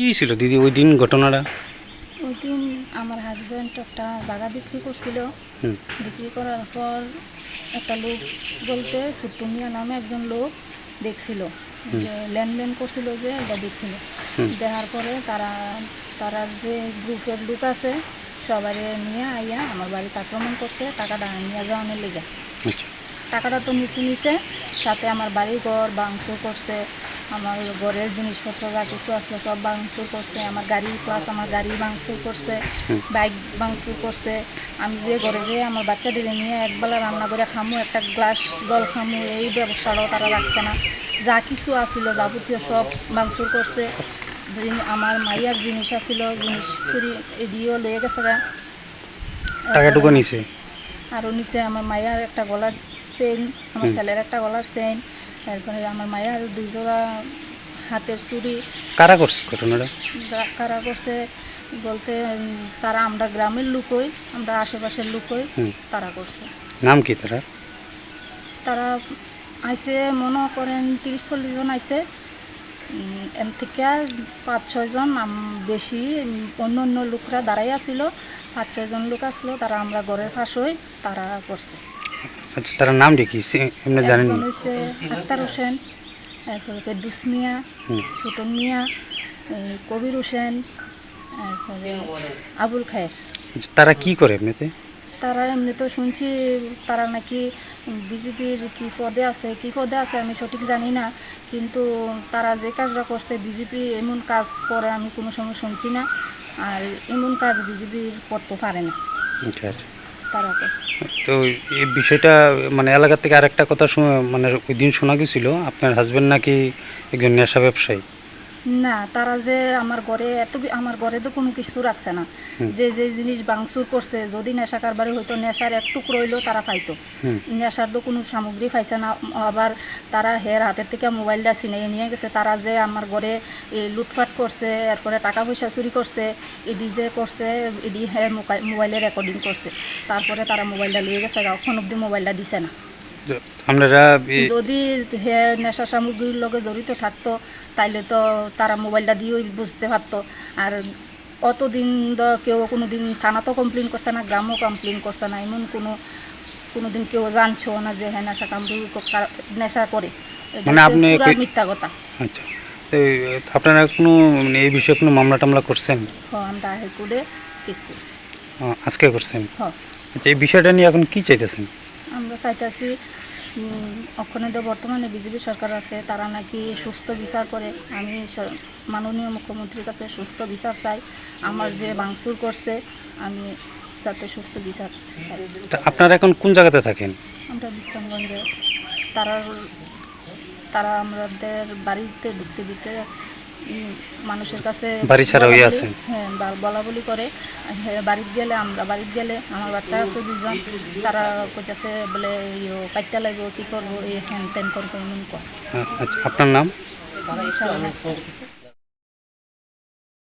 কি ছিল দিদি ওই দিন ঘটনাটা? ওই দিন আমার হাজব্যান্ড একটা জায়গা বিক্রি করছিল। বিক্রি করার পর একটা লোক বলতে সুট্টুমিয়া নামে একজন লোক দেখছিল। যে লেনদেন করছিল যে এটা দেখছিল। দেখার পরে তারা তারা যে গ্রুপের লোক আছে সবাই নিয়ে আইয়া আমার বাড়িতে আক্রমণ করছে টাকাটা নিয়ে যাওয়ানোর লেগে। আচ্ছা। টাকাটা তো নিচে নিচে সাথে আমার বাড়ি ঘর ভাঙচুর করছে আমার ঘরের জিনিসপত্র যা কিছু আছে সব ভাঙচুর করছে আমার গাড়ি প্লাস আমার গাড়ি ভাঙচুর করছে বাইক ভাঙচুর করছে। আমি যে ঘরে গিয়ে আমার বাচ্চাদের নিয়ে একবেলা রান্না করে খামু একটা গ্লাস জল খামু এই ব্যবস্থাটাও তারা রাখছে না। যা কিছু আছিল যাবতীয় সব ভাঙচুর করছে। আমার মাইয়ার জিনিস আছিল জিনিস চুরি এদিয়েও লয়ে গেছে। টাকাটুকু নিছে? আরও নিচে আমার মায়ের একটা গলার চেন আমার ছেলের একটা গলার চেন তারপরে আমার মায়ের দুই জোড়া হাতের চুড়ি। কারা করছে ঘটনাটা? কারা করছে বলতে তারা আমরা গ্রামের লোকই আমরা আশেপাশের লোকই তারা করছে। নাম কি তারা? তারা আইসে মনে করেন তিরিশ চল্লিশ জন আইসে। এন থেকে পাঁচ ছয়জন আম- বেশি অন্য অন্য লোকরা দাঁড়াই আছিল পাঁচ ছয়জন লোক আসলো তারা আমরা ঘরের পাশই তারা করছে। আচ্ছা তার নাম কি? এমনি জানেন আক্তার হোসেন তারপরে ফেরদুস মিয়া ছোটন মিয়া কবির হোসেন তারপরে আবুল খায়ের। আচ্ছা, তারা কি করে এমনিতে? তারা এমনি তো শুনছি তারা নাকি বিজেপির কি পদে আছে কি পদে আছে আমি সঠিক জানি না কিন্তু তারা যে কাজটা করছে বিজেপি এমন কাজ করে আমি কোনো সময় শুনছি না আর এমন কাজ বিজেপির করতে পারে না। আচ্ছা আচ্ছা। তো এই বিষয়টা মানে এলাকা থেকে আরেকটা কথা মানে ওই দিন শোনা গেছিল, আপনার হাজবেন্ড নাকি একজন নেশা ব্যবসায়ী? না তারা যে আমার ঘরে এত আমার ঘরে তো কোনো কিছু রাখছে না। যে যে জিনিস বাংসুর করছে যদি নেশা কারবারে হয়তো নেশার এক টুকরো হইলেও তারা পাইতো নেশার তো কোনো সামগ্রী পাইছে না আবার তারা হের হাতের থেকে মোবাইলটা ছিনিয়ে নিয়ে গেছে। তারা যে আমার ঘরে এই লুটপাট করছে এরপরে টাকা পয়সা চুরি করছে এডি যে করছে এডি হে মোবাইলে রেকর্ডিং করছে। তারপরে তারা মোবাইলটা নিয়ে গেছে এখন অব্দি মোবাইলটা দিছে না। আপনারা যদি হে নেশা সামগ্রীর লগে জড়িত থাকতো তাইলে তো তারা মোবাইলটা দিয়েই বুঝতে পারতো। আর অতদিন তো কেউ কোনো দিন থানা তো কমপ্লেন করছে না গ্রামও কমপ্লেন করছে না। এমন কোনো কোনো দিন কেউ জানছো না যে হ্যাঁ নেশা কামড়ি নেশা করে। মানে আপনি মিথ্যা কথা। আচ্ছা। আপনারা কোনো মানে এই বিষয়ে কোনো মামলা টামলা করছেন? হ আমরা হাইকোর্টে কেস করছি। আজকে করছেন? হ। আচ্ছা এই বিষয়টা নিয়ে এখন কি চাইতেছেন? আমরা চাইতেছি তো বর্তমানে বিজেপি সরকার আছে তারা নাকি সুস্থ বিচার করে। আমি মাননীয় মুখ্যমন্ত্রীর কাছে সুস্থ বিচার চাই। আমার যে বাংসুর করছে আমি যাতে সুস্থ বিচার। আপনারা এখন কোন জায়গাতে থাকেন? আমরা বিশ্রামগঞ্জে। তারা তারা আমাদের বাড়িতে ঢুকতে দিতে মানুষের কাছে বাড়ি ছাড়া হয়ে আছে আছেন? হ্যাঁ বলা বলি করে। হ্যাঁ, বাড়িতে গেলে আমরা বাড়িতে গেলে আমার বাচ্চা আছে দুজন তারা কইতাছে বলে ইয়ো কাটটা লাগবে কী করব? এই হ্যান ত্যান করব এমন কর। আচ্ছা আপনার নাম?